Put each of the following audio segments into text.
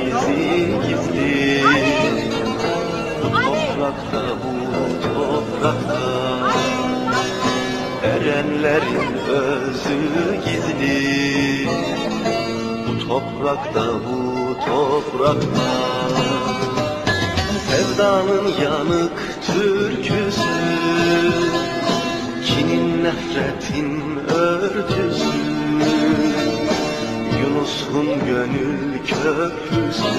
izi gitti Bu toprakta bu toprakta Erenlerin özü gizli. Bu toprakta bu toprakta Sevdanın yanık türküsü. Kinin nefretin örtüsü. Yunus'un gönül köprüsü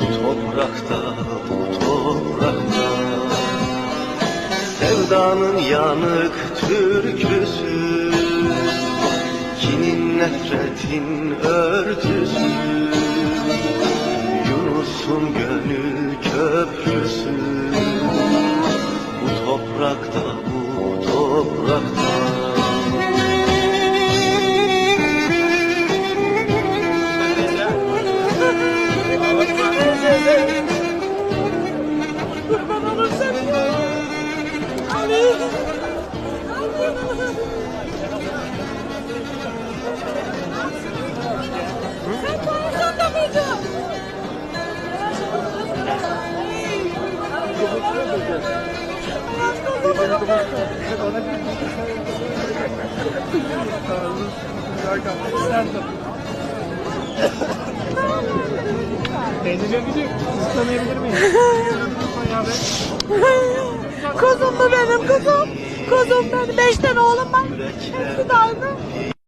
toprakta, bu toprakta. Sevdanın yanık türküsü Kinin nefretin örtüsü. Yunus'un gönül köprüsü Teyzeciğim bizi sizi miyim? Kuzum mu benim kuzum? Kuzum benim. Beş tane oğlum var. Hepsi aynı.